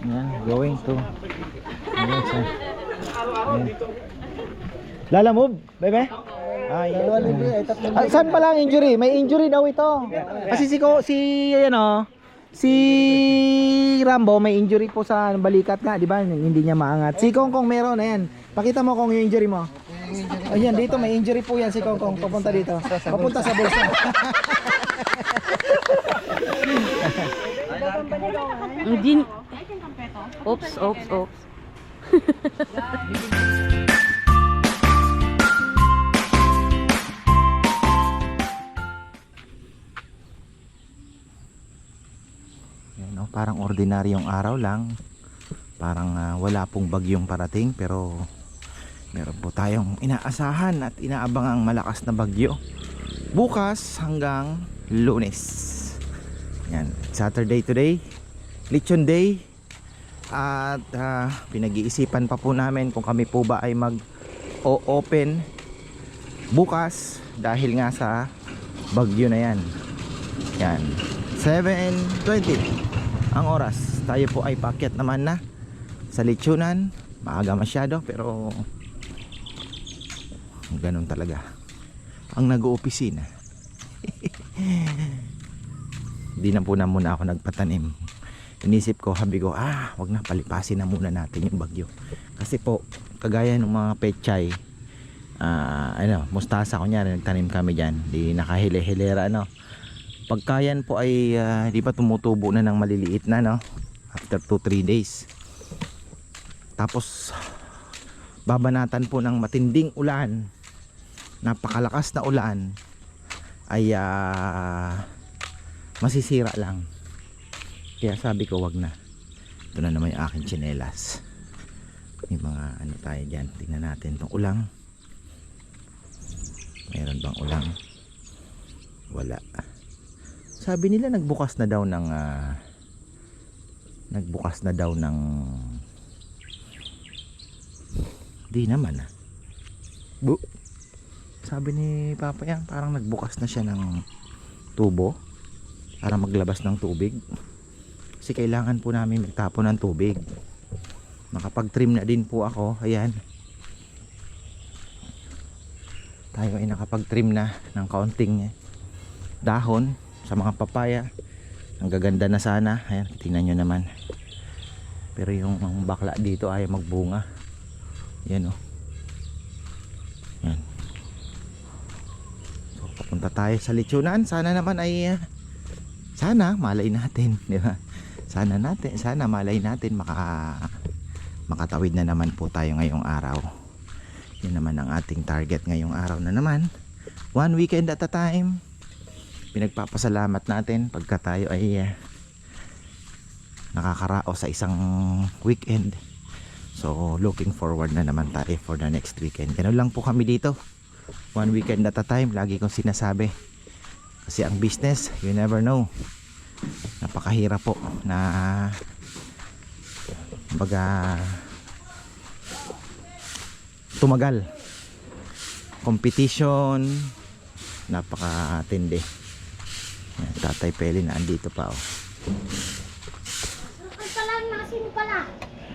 Yan, going to. Ayan siya. Ayan. Lala move, bebe? Ay, ah, saan pala ang injury? May injury daw ito. Kasi si ko si ano, si Rambo may injury po sa balikat nga, di ba? Hindi niya maangat. Si Kong Kong meron na yan. Pakita mo kung yung injury mo. Ayan, dito may injury po yan si Kong Kong. Papunta dito. Papunta sa bulsa. Hindi. Oops, oops, oops. Yan, oh, parang ordinaryong araw lang. Parang ah, wala pong bagyong parating pero meron po tayong inaasahan at inaabangang malakas na bagyo. Bukas hanggang lunes. Yan, Saturday today. Lechon day. At ah, pinag-iisipan pa po namin kung kami po ba ay mag o-open bukas dahil nga sa bagyo na yan. Yan. 7.20 ang oras. Tayo po ay pakyat naman na sa lechonan. Maaga masyado pero ganun talaga. Ang nag-oopisina. Di na po na muna ako nagpatanim. Inisip ko, habi ko, ah, wag na palipasin na muna natin yung bagyo. Kasi po, kagaya ng mga pechay, ah, ano, mustasa kunyari, nagtanim kami dyan. Di nakahile-hilera, ano pagka yan po ay ah, di ba tumutubo na ng maliliit na no after 2-3 days tapos babanatan po ng matinding ulan napakalakas na ulan ay ah, masisira lang kaya sabi ko wag na. Ito na naman yung aking tsinelas. May mga ano tayo dyan. Tingnan natin itong ulang. Meron bang ulang? Wala. Sabi nila nagbukas na daw ng ah, nagbukas na daw ng di naman ah. Bu sabi ni Papa yan parang nagbukas na siya ng tubo para maglabas ng tubig kasi kailangan po namin magtapon ng tubig. Nakapag trim na din po ako. Ayan. Tayo ay nakapag trim na ng kaunting dahon sa mga papaya. Ang gaganda na sana. Ayan tingnan nyo naman. Pero yung bakla dito ay magbunga. Yan o yan so papunta tayo sa lechonan. Sana naman ay ah, sana malay natin di ba sana natin sana malay natin maka makatawid na naman po tayo ngayong araw. Yun naman ang ating target ngayong araw na naman. One weekend at a time. Pinagpapasalamat natin pagka tayo ay uh, nakakarao sa isang weekend. So looking forward na naman tayo for the next weekend. Ganun lang po kami dito. One weekend at a time lagi kong sinasabi. Kasi ang business you never know napakahirap po na baga tumagal competition napakatindi yan, tatay Peli na andito pa oh.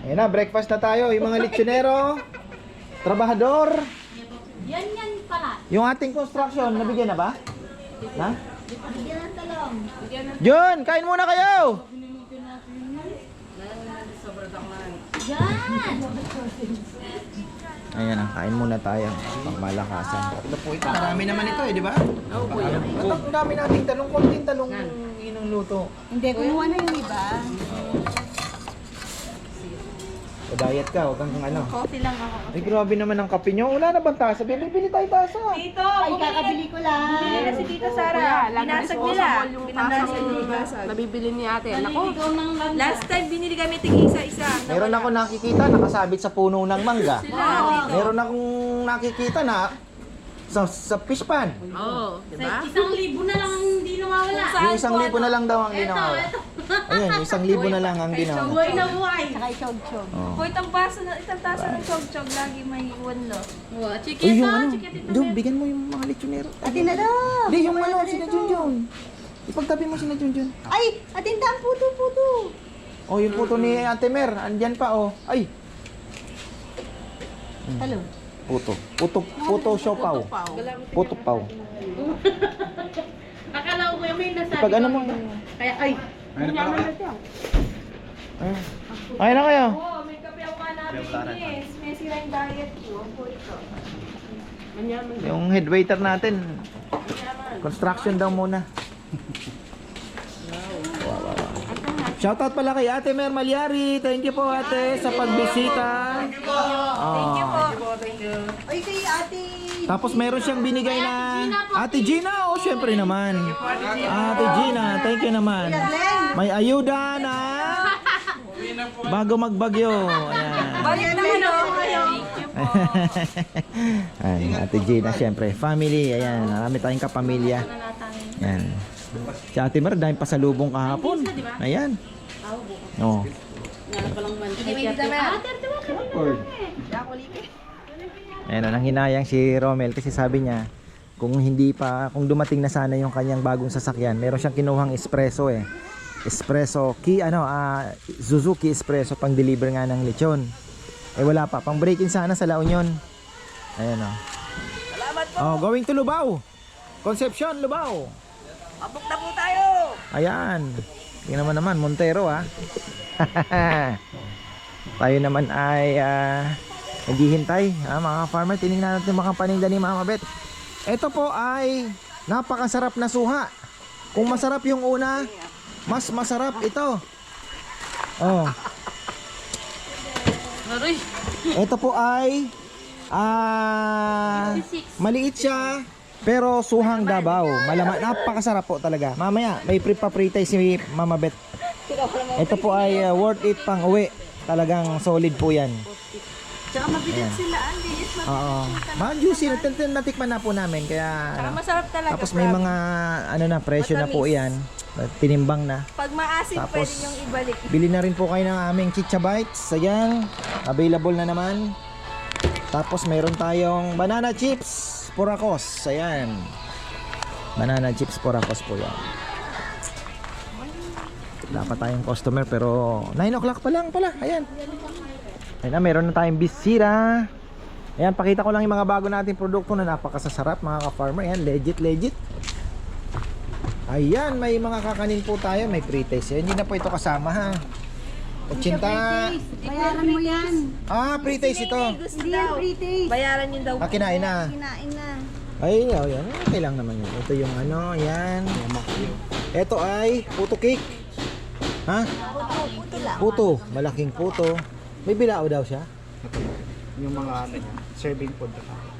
Ayan na, breakfast na tayo. Yung mga lechonero, trabahador. Yan yan pala. Yung ating construction, nabigyan na ba? Na? Jun, kain muna kayo! Yan! Ayan ang kain muna tayo. Pang malakasan. Ito po ito. Marami naman ito eh, di ba? Oo po yan. Ang dami nating talong, konting talong inong luto. Hindi, kumuha na yung iba. Diet ka, huwag kang ano. Coffee lang ako. Ay, grabe naman ang kape nyo. Wala na bang tasa? Bili-bili tayo tasa. Tito, Ay, kakabili ko lang. bumili na si Tito Sara. Binasag nila. Pinamasa nila. Nabibili ni ate. Nako, Last time binili kami tig isa-isa. Meron ako nakikita nakasabit sa puno ng mangga. Meron akong nakikita na sa, sa fish pan. Oo, di ba? Isang libo na lang ang hindi nawawala. Yung isang libo na lang daw ang ginawa. Ayun, yung isang libo na lang ang ginawa. Buhay na buhay. Saka chog-chog. Oh. Po itong baso na, itong tasa ng chog-chog lagi may wanlo. Wow, Uy, yung ano, doon, bigyan mo yung mga lechonero. Atin na daw. Hindi, yung ano, sina Junjun. Ipagtabi mo sina Junjun. Ay, atin daan puto-puto. Oh, yung puto ni Ate Mer, andyan pa oh. Ay, Hello. puto. Puto, puto siopaw. Puto paw. Akala ko may nasabi. Pag ano mo? Kaya, ay. Ay. Ay na kayo. Oo, may kape ako ka namin eh. May sira yung diet ko. Opo, ito. Yung head waiter natin. Construction daw muna. Shoutout pala kay Ate Mer Malyari. Thank you po ate sa pagbisita. Thank you po. Thank you po. Ay, kay ate. Tapos meron siyang binigay na Ate Gina. Oh, syempre naman. Ate Gina, thank you naman. May ayuda na bago magbagyo. Ayan. Balik naman ngayon. Ayan, Ate Gina, syempre. Family, ayan. Marami tayong kapamilya. Ayan. Si Ate Mer, dahil pasalubong kahapon. Ayan. Oh. Ayan, nang hinayang si Romel kasi sabi niya, kung hindi pa, kung dumating na sana yung kanyang bagong sasakyan, meron siyang kinuhang espresso eh. Espresso, ki, ano, ah, Suzuki Espresso pang deliver nga ng lechon. Eh wala pa, pang break-in sana sa La Union. Ayan o. Salamat po. Oh, going to Lubao. Concepcion, Lubao. Abok na po tayo. Ayan. Tingnan mo naman, Montero ah. Tayo naman ay ah, naghihintay. Ah, mga farmer, tinignan natin mga paninda ni Mama Bet. Ito po ay napakasarap na suha. Kung masarap yung una, mas masarap ito. Oh. Ito po ay ah maliit siya pero suhang Davao. Malama, napakasarap po talaga. Mamaya, may pre papritay si Mama Bet. Ito po ay uh, worth it pang uwi. Talagang solid po yan. Tsaka mabigat sila, Andy. Oo. Mga juicy, natin natikman na po namin. Kaya, Saka ano, masarap talaga. tapos may mga, ano na, presyo na po yan. Tinimbang na. Pag maasim, Tapos- pwede niyong ibalik. Bili na rin po kayo ng aming chicha bites. Ayan, available na naman. Tapos meron tayong banana chips Poracos. Ayan. Banana chips Poracos po yan. Dapat tayong customer pero 9 o'clock pa lang pala. Ayan. Ayan na, meron na tayong bisira. Ayan, pakita ko lang yung mga bago nating produkto na napakasasarap mga ka-farmer. Ayan, legit, legit. Ayan, may mga kakanin po tayo. May pre-taste. Hindi na po ito kasama ha. 80. Bayaran mo yan. Ah, pre-taste ito. Hindi yan pre-taste. Bayaran niyo daw. Ah, kinain na. Kinain na. Ay, oh, yan. Okay lang naman yun. Ito yung ano, yan. Ito ay puto cake. Ha? Puto lang. Puto. Malaking puto. May bilao daw siya. yung mga ano serving food.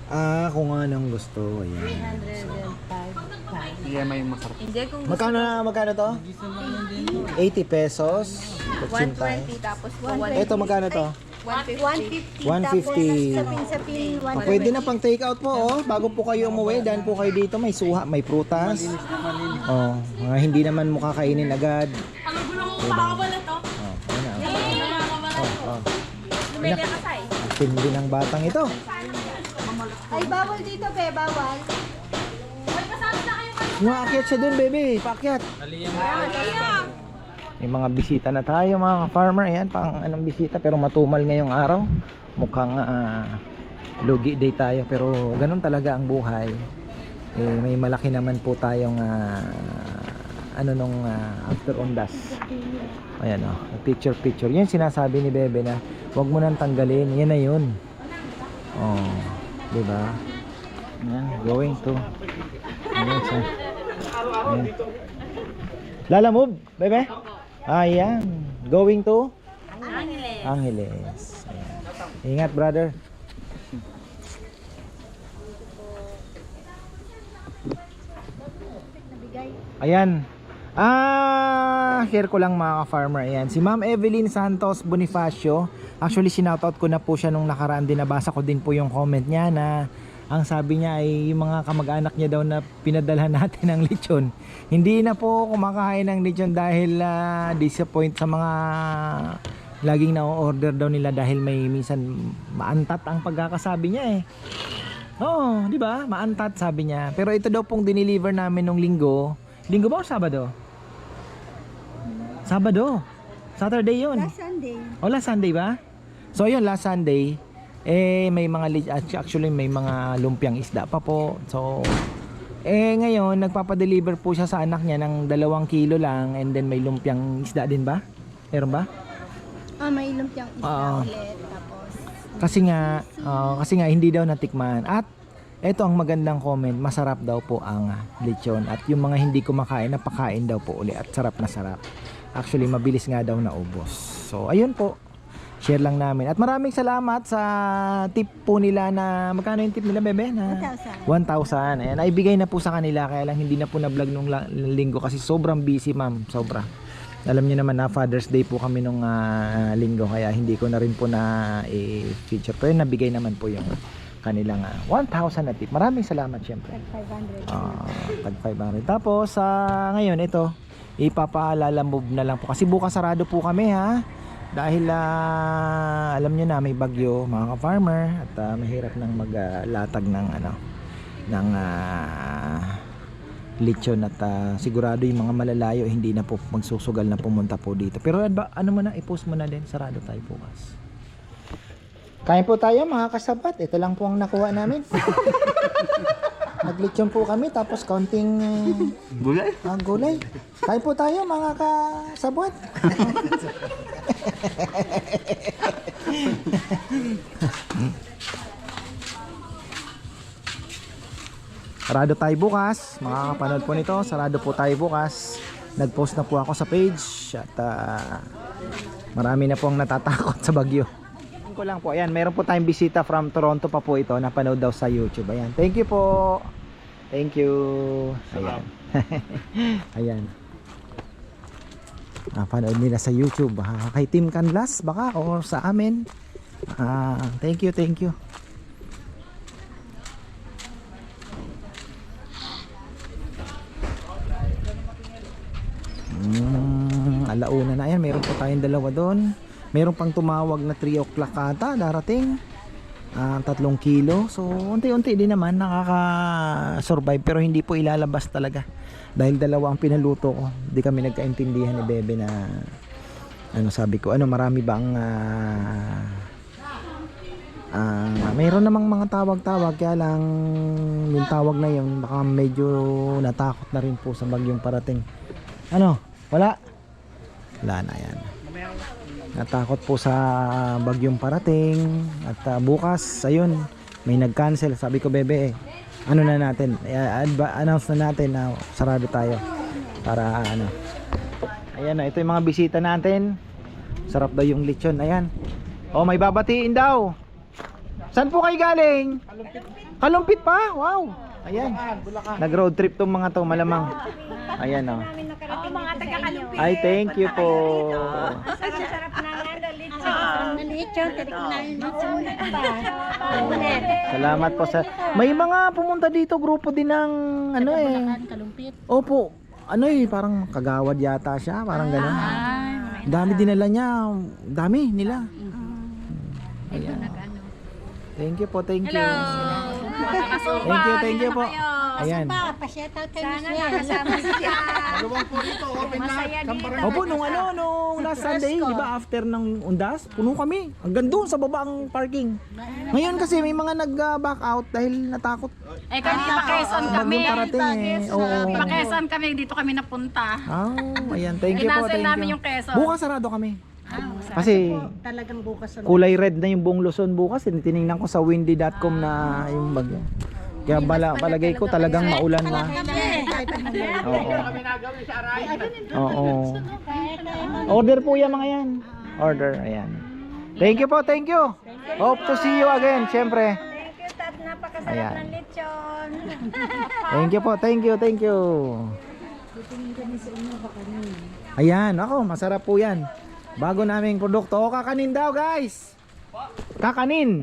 Ah, kung anong gusto. Ayan. Hindi may masarap. Magkano na, magkano to? 80 pesos. Kutsintay. 120 tapos po Ito, magkano to? 150. 150. Tapos sapin-sapin. Pwede na pang take out po, oh. Bago po kayo umuwi, dahil po kayo dito, may suha, may prutas. Oh, mga hindi naman mo kakainin agad. Ang gulo mo makakabala to. Oh, ayun na. Oh, oh. Lumili ka tindi ng batang ito. Ay, bawal dito, be. Bawal. Umaakyat siya dun, baby. Paakyat. May mga bisita na tayo, mga farmer. Ayan, pang anong bisita. Pero matumal ngayong araw. Mukhang ah, lugi day tayo. Pero ganun talaga ang buhay. Eh, may malaki naman po tayong ah, ano nung ah, after ondas. Ayan o, picture picture. Yan sinasabi ni Bebe na huwag mo nang tanggalin. Yan na yun. Oh, di ba? Yan, going to. Ayan. Ayan. Lala move, Bebe? Ayan. Going to? Angeles. Angeles. Ayan. Ingat, brother. Ayan. Ah, share ko lang mga farmer. Ayan, si Ma'am Evelyn Santos Bonifacio. Actually, sinoutout ko na po siya nung nakaraan din. Nabasa ko din po yung comment niya na ang sabi niya ay yung mga kamag-anak niya daw na pinadalhan natin ng lechon. Hindi na po kumakain ng lechon dahil ah, disappoint sa mga laging na-order daw nila dahil may minsan maantat ang pagkakasabi niya eh. Oo, di ba? Maantat sabi niya. Pero ito daw pong dineliver namin nung linggo. Linggo ba o Sabado? Sabado. Saturday yun. Last Sunday. O last Sunday ba? So yun, last Sunday, eh may mga, actually may mga lumpiang isda pa po. So, eh ngayon, nagpapadeliver po siya sa anak niya ng dalawang kilo lang and then may lumpiang isda din ba? Meron ba? Ah, may lumpiang isda Oo. ulit. Tapos, Kasi nga, ah, kasi nga hindi daw natikman. At ito ang magandang comment, masarap daw po ang lechon. At yung mga hindi kumakain, napakain daw po uli at sarap na sarap. Actually, mabilis nga daw naubos. So, ayun po. Share lang namin. At maraming salamat sa tip po nila na, magkano yung tip nila, bebe? Na 1,000. 1,000. Ayan, naibigay na po sa kanila. Kaya lang hindi na po na-vlog nung linggo kasi sobrang busy, ma'am. Sobra. Alam niyo naman na Father's Day po kami nung ah, linggo kaya hindi ko na rin po na i-feature. Pero nabigay naman po yung kanilang ah, 1,000 na tip. Maraming salamat syempre. Tag 500. Ah, tag 500. Tapos sa ngayon ito, ipapaalala mo na lang po kasi bukas sarado po kami ha. Dahil ah, alam niyo na may bagyo mga ka-farmer at ah, mahirap nang maglatag ng ano ng ah, lechon at ah, sigurado yung mga malalayo hindi na po magsusugal na pumunta po dito. Pero ba, ano mo na i-post mo na din sarado tayo bukas. Kain po tayo mga kasabat. Ito lang po ang nakuha namin. Naglitsyon po kami tapos kaunting Gulay? uh, gulay. Kain po tayo mga kasabot. Sarado tayo bukas. Makakapanood po nito. Sarado po tayo bukas. Nag-post na po ako sa page at ah, marami na po ang natatakot sa bagyo. ko lang po. Ayan, meron po tayong bisita from Toronto pa po ito. Napanood daw sa YouTube. Ayan. Thank you po. Thank you. Ayan. Ayan. Napanood nila sa YouTube. Ah, kay Team Canlas baka o sa amin. Ah, thank you, thank you. Mm, alauna na yan. Meron po tayong dalawa doon. Meron pang tumawag na 3 o'clock ata darating. Ah, tatlong kilo. So, unti-unti din naman nakaka-survive pero hindi po ilalabas talaga. Dahil dalawa ang pinaluto ko. Hindi kami nagkaintindihan ni Bebe na ano sabi ko, ano marami ba ang ah, ah, mayroon namang mga tawag-tawag kaya lang yung tawag na yun baka medyo natakot na rin po sa bagyong parating. Ano? Wala? Wala na yan. Natakot po sa bagyong parating at ah, bukas ayun may nag-cancel sabi ko bebe ano na natin? Eh, announce na natin na sarado tayo para ano. Ayan na ito yung mga bisita natin. Sarap daw yung lechon ayan. Oh may babatiin daw. Saan po kayo galing? Kalumpit pa? Wow. Ayan. Nag road trip tong mga to malamang. Ayan oh. Mga taga-kalumpit. ay thank you po. Sarap na nga na lechon. Sarap na lechon. Tinik na yung. Salamat po sa May mga pumunta dito grupo din ng ano eh. Kalumpit. Opo. Ano eh parang kagawad yata siya, parang gano'n. Dami dinala niya, dami nila. Ayan. Thank you po, thank you. Thank you, thank you po. Ayan. Pa, pa-shout out kay Michelle. Dalawang po rito, open lahat. Opo, nung ano, nung last Sunday, di ba, after ng undas, puno kami. Hanggang doon sa baba ang parking. Ngayon kasi may mga nag-back out dahil natakot. Eh, kanina pa Quezon kami. Bagyong parating eh. Oo. Pa Quezon kami, dito kami napunta. Oh, ayan. Thank you po, thank namin you. yung Quezon. Bukas sarado kami. Kasi Talagang bukas ang kulay red na yung buong Luzon bukas. eh. Tiningnan ko sa windy.com na yung bagyo. Kaya bala, palagay ko talagang maulan na. Oo. Oo. Order po yan mga yan. Order, ayan. Thank you po, thank you. Hope to see you again, syempre. Thank you, Tat. Napakasarap ng lechon. Thank you po, thank you, thank you. Ayan, ako, masarap po yan. Bago naming produkto. O, kakanin daw, guys. Kakanin.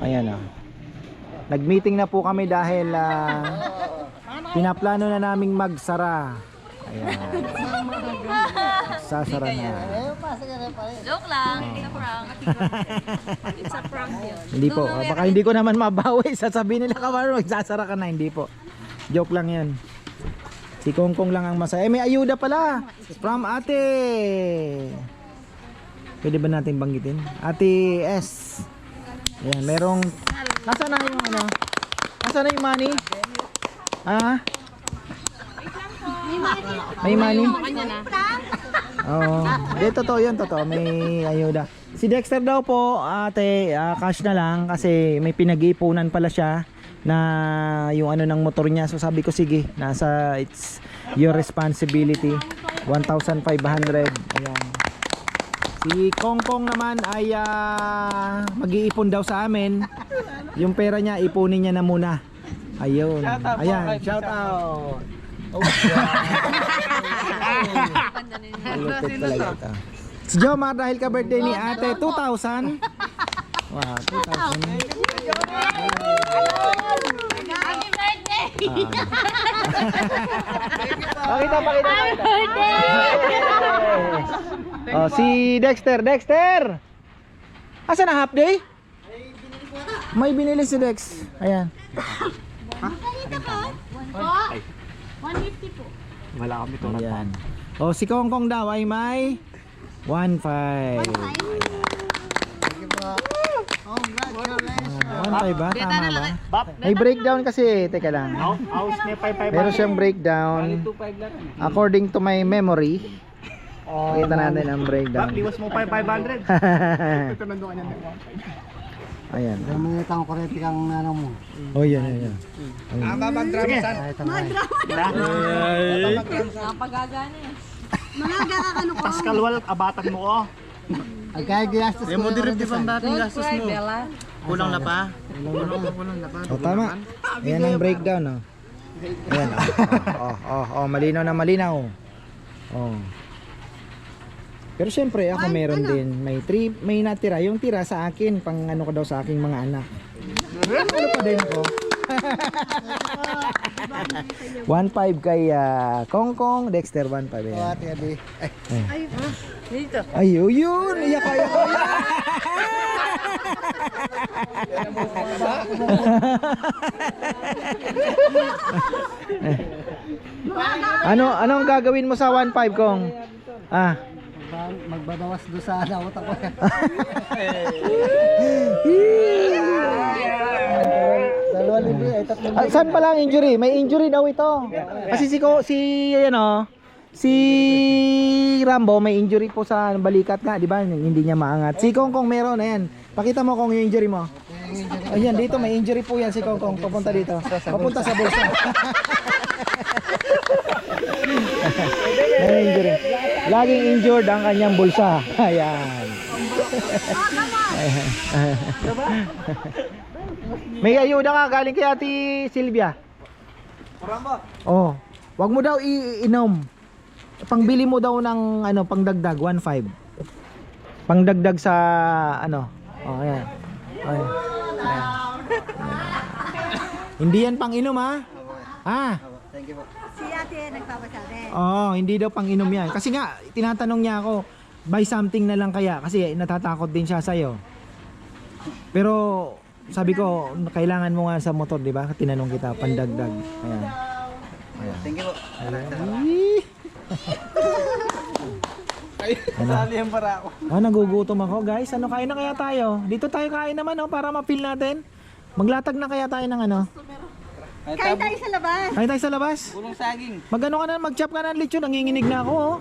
Ayan, oh. Nag-meeting na po kami dahil ah, pinaplano na naming magsara. Ayan. Sasara na. Joke lang. It's a prank. It's a prank yun. Hindi po. Baka hindi ko naman mabawi. Sasabihin nila ka magsasara ka na. Hindi po. Joke lang yan. Si Kongkong lang ang masaya. Eh, may ayuda pala. From ate. Pwede ba natin banggitin? Ate S. Ayan, merong... Nasaan na yung ano? Nasaan na yung money? Ah? May money? Oo. Di, totoo yun, totoo. May ayuda. Si Dexter daw po, ate, ah, cash na lang kasi may pinag-iipunan pala siya na yung ano ng motor niya. So sabi ko, sige, nasa it's your responsibility. 1,500. Ayan. Si Kongkong naman ay ah, mag-iipon daw sa amin. Yung pera niya, ipunin niya na muna. Ayun. Ayan, shout out. Oh, Malupit talaga ito. Si Jomar dahil ka birthday ni ate 2,000. Wow, 2,000. Pakita, pakita, pakita. Oh, si Dexter, Dexter. Asa na half day? May binili si Dex. Ayan. Wala kami to. Ayan. Oh, si Kongkong daw ay may 1.5. One five ba? Tama ba? May breakdown kasi. Teka lang. house may 5-5. Meron siyang breakdown. 2-5 lang. According to my memory. Oh, Pakita natin ang breakdown. liwas mo 5-500. Ito nandun ka. Ayan. May kang kurente kang ano mo. Oh, yan, yan, yan. Ah, babag-drama san. Ay, tama. Nakapagagana eh. Pascal Wal, abatan mo ko. Ay, kaya ginastos ko. yung kurente san. dating gastos mo. Kulang na pa. Kulang na, kulang na pa. Oh, tama. Ayan ang breakdown, oh. Ayan, oh. Oh, oh, oh, malinaw na malinaw. Oh. Pero syempre, ako meron din. May three, may natira. Yung tira sa akin, pang ano ko daw sa aking mga anak. Ano pa din ako? 1.5 kay ah, Kong Kong, Dexter 1.5. Ayan. Ate, abi. Ay, Ay, oh, yun! Iyak kayo! ano anong gagawin mo sa 1.5 kong? Ah. Magba- magbabawas do sa nawat ako. Dalawa libre, ay tatlo Ah, saan pala ang injury? May injury daw ito. Kasi si ko si ano, si Rambo may injury po sa balikat nga, di ba? Hindi niya maangat. Si Kong Kong meron ayan. Pakita mo kung yung injury mo. Ayan, dito may injury po yan si Kong Kong. Papunta dito. Papunta sa bulsa. May injury. Laging injured ang kanyang bulsa. Ayan. May ayuda ka galing kay Ate Silvia. Oh, wag mo daw iinom. Pangbili mo daw ng ano, pangdagdag 1.5. Pangdagdag sa ano. Oh, ayan. Ayan. Ayan. Hindi yan pang inom ha. Ah. Thank you po. Ate nagpapasabi. Oo, hindi daw pang inom yan. Kasi nga, tinatanong niya ako, buy something na lang kaya kasi natatakot din siya sa'yo. Pero sabi ko, kailangan mo nga sa motor, di ba? Tinanong kita, pandagdag. Ayan. Ayan. Thank you po. Ano? Sali ang para ako. Ah, nagugutom ako, guys. Ano kain na kaya tayo? Dito tayo kain naman, oh, para ma-feel natin. Maglatag na kaya tayo ng ano? Kain tayo sa labas. Kain tayo sa labas. Pulong saging. Magano ka na, mag-chop ka ng lechon. Nanginginig na ako, oh.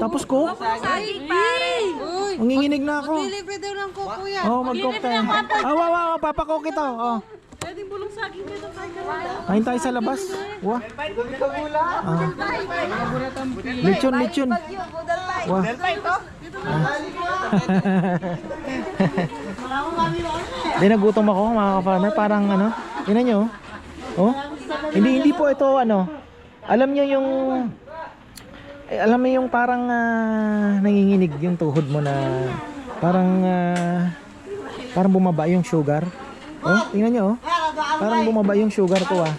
Tapos ko? Saging pare. Uy. Nanginginig na ako. Libre daw ng kuko yan. Oh, mag-cook tayo. Ah, wow, wow, papakook ito. Oh. Pwedeng bulong saging dito tayo. Kain tayo sa labas. Wah. Ah. Lechon, lechon. Wah. Di nagutom ako mga ka-farmer. Parang ano. Tingnan nyo. Oh. Hindi, hindi po ito ano. Alam niyo yung eh, alam mo yung parang ah, nanginginig yung tuhod mo na parang ah, parang bumaba yung sugar. Oh, tingnan nyo oh. Parang bumaba yung sugar ko ah.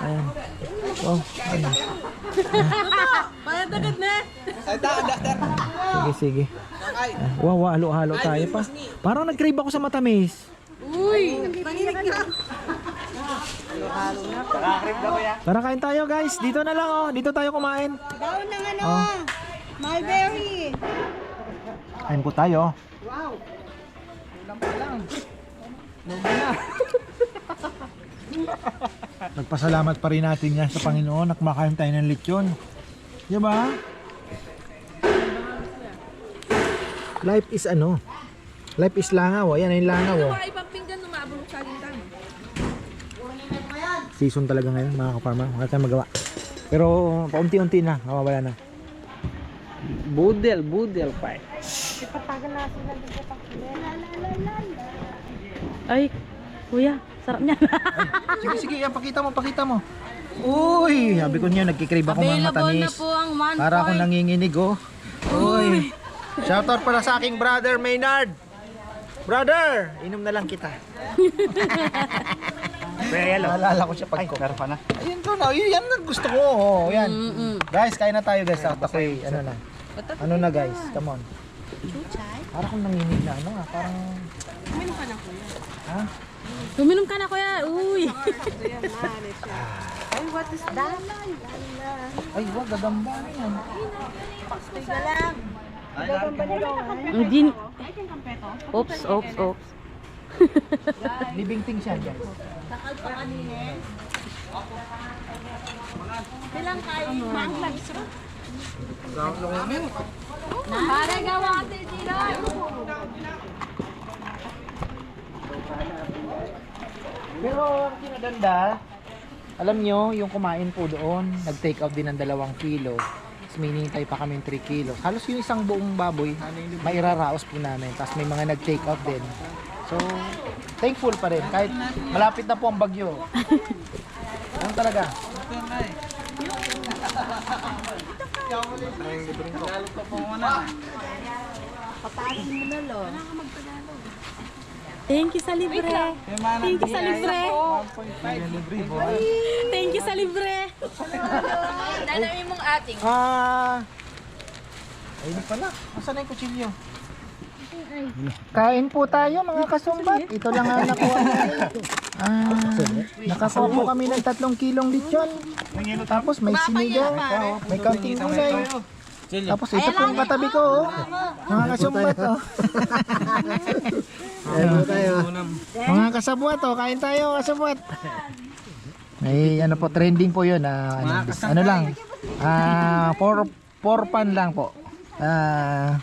Ayan. Oh, ayan. Panadagat na. Sige, sige. Ah, wow, wow, halo-halo tayo pa. Parang nag-crave ako sa matamis. Uy. Panginig na. Tara kain tayo guys. Dito na lang oh. Dito tayo kumain. Daon ng ano, Oh. mulberry. Kain po tayo. Nagpasalamat pa rin natin yan sa Panginoon na kumakain tayo ng lechon. Di ba? Life is ano? Life is langaw. Ayan yung langaw. Oh. Mga ibang pinggan lumabulok sa lintang. Season talaga ngayon mga kaparma. Wala tayong magawa. Pero paunti-unti na. Mawawala na. Budel, budel pa eh. Ay, kuya, sarap niya. Sige, sige. Yan, pakita mo, pakita mo. Uy, sabi ko niyo, nagkikrave ako mga matamis. Para akong nanginginig oh. Uy. Shoutout pala sa aking brother Maynard. Brother, inom na lang kita. Naalala ko siya pag ko. Meron pa na. Ayun ko na, yun, yan ang gusto ko. Oh, yan. Guys, kain na tayo guys. At ako'y, ano na. Ano na guys, come on. Para akong nanginig na ano ah, parang... Tuminom ka na kuya. Uy. Ay, wag, gagamba na yan. Hindi. Oops, oops, oops. Living things yan guys. Para gawa ka dito. Pero ang kinaganda, alam nyo, yung kumain po doon, nag-take out din ng dalawang kilo. Tapos may hinihintay pa kami 3 kilos. Halos yung isang buong baboy, mairaraos po namin. Tapos may mga nag-take out din. So, thankful pa rin. Kahit malapit na po ang bagyo. Ano talaga? Thank you sa libre. Thank you sa libre. Thank you sa libre. Nanami mong ating. Ah... Ay, di pala. Nasaan na yung kutsilyo? Kain po tayo mga kasumbat. Ito lang ang nakuha namin. Ah, nakakuha po kami ng tatlong kilong lechon. Tapos may sinigang, may kaunting gulay. Tapos ito pong katabi ko, oh. mga kasumbat. Oh. Tayo. Mga kasabwat, oh. kain tayo kasabwat. May ano po, trending po yun. ah, ano, ano lang, ah, for, for fun lang po. Ah,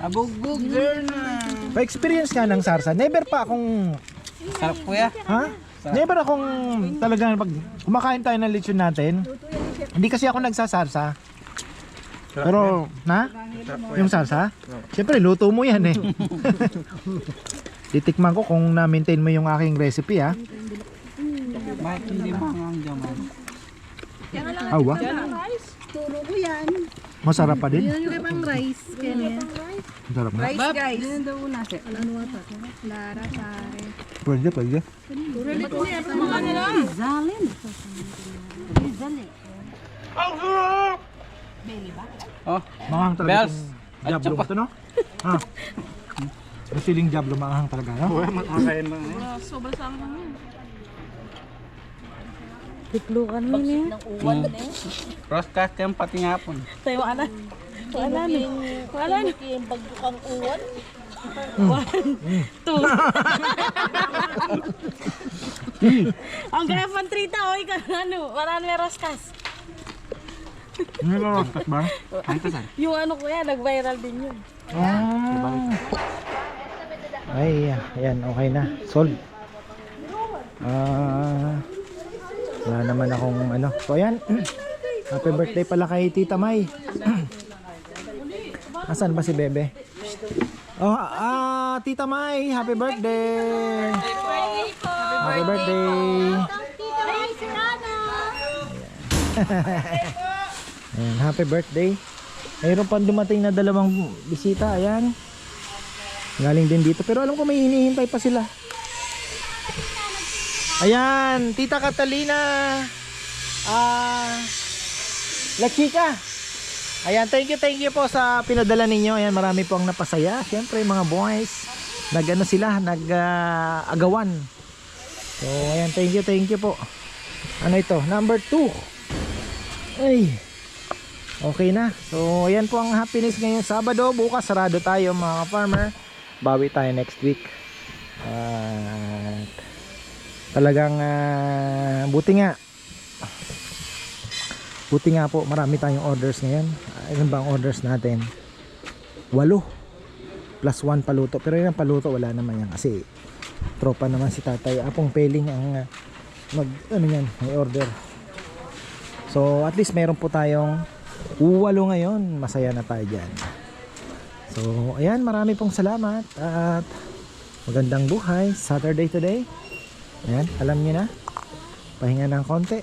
Abugbog girl na. Pa-experience nga ng sarsa. Never pa akong... Sarap kuya. Ha? Never akong talagang pag kumakain tayo ng lechon natin. Hindi kasi ako nagsasarsa. Pero, na? Yung sarsa? Siyempre, luto mo yan eh. Titikman ko kung na-maintain mo yung aking recipe ha. Bakit hindi mo ang jaman? Awa, Turo ko yan. Masarap pa din. Yung ibang rice, kanya. Masarap na. Rice, guys. Pwede, pwede. Oh, Manghang talaga Bells. Diablo mo to, no? Ha? Yung siling Diablo, manghang talaga, no? makakain na. Sobrang sama naman. Tiklukan mo niya. Crosscut kayong pati ngapon. Tayo, ana. Wala na. Wala na. Yung bagukang uwan. One, two. Ang grafan trita, oy, ka ano, marami raskas. Ano yung rostas ba? Yung ano ko yan, nag-viral din yun. Ah. Ay, ayan, okay na. Solve. Ah, wala naman akong ano. So, ayan. Happy birthday pala kay Tita May. Asan ba si Bebe? Oh, ah, Tita May, happy birthday. Happy birthday. Tita May, Nana. Ayan, happy birthday. Mayroon pang dumating na dalawang bisita. Ayan. Galing din dito. Pero alam ko may hinihintay pa sila. Ayan, Tita Catalina. Ah, La Chica. Ayan, thank you, thank you po sa pinadala ninyo. Ayan, marami pong napasaya. Siyempre, mga boys, nag ano sila, nag ah, agawan. So, ayan, thank you, thank you po. Ano ito? Number 2. Ay. Okay na. So, ayan po ang happiness ngayong Sabado. Bukas sarado tayo mga farmer. Bawi tayo next week. At talagang ah, buti nga. Buti nga po, marami tayong orders ngayon. Ah, Ilan ba ang orders natin? Walo. Plus one paluto. Pero yung paluto, wala naman yan. Kasi tropa naman si tatay. Apong peling ang ah, mag, ano yan, may order. So, at least meron po tayong walo ngayon. Masaya na tayo dyan. So, ayan, marami pong salamat. At magandang buhay. Saturday today. Ayan, alam nyo na. Pahinga ng konti.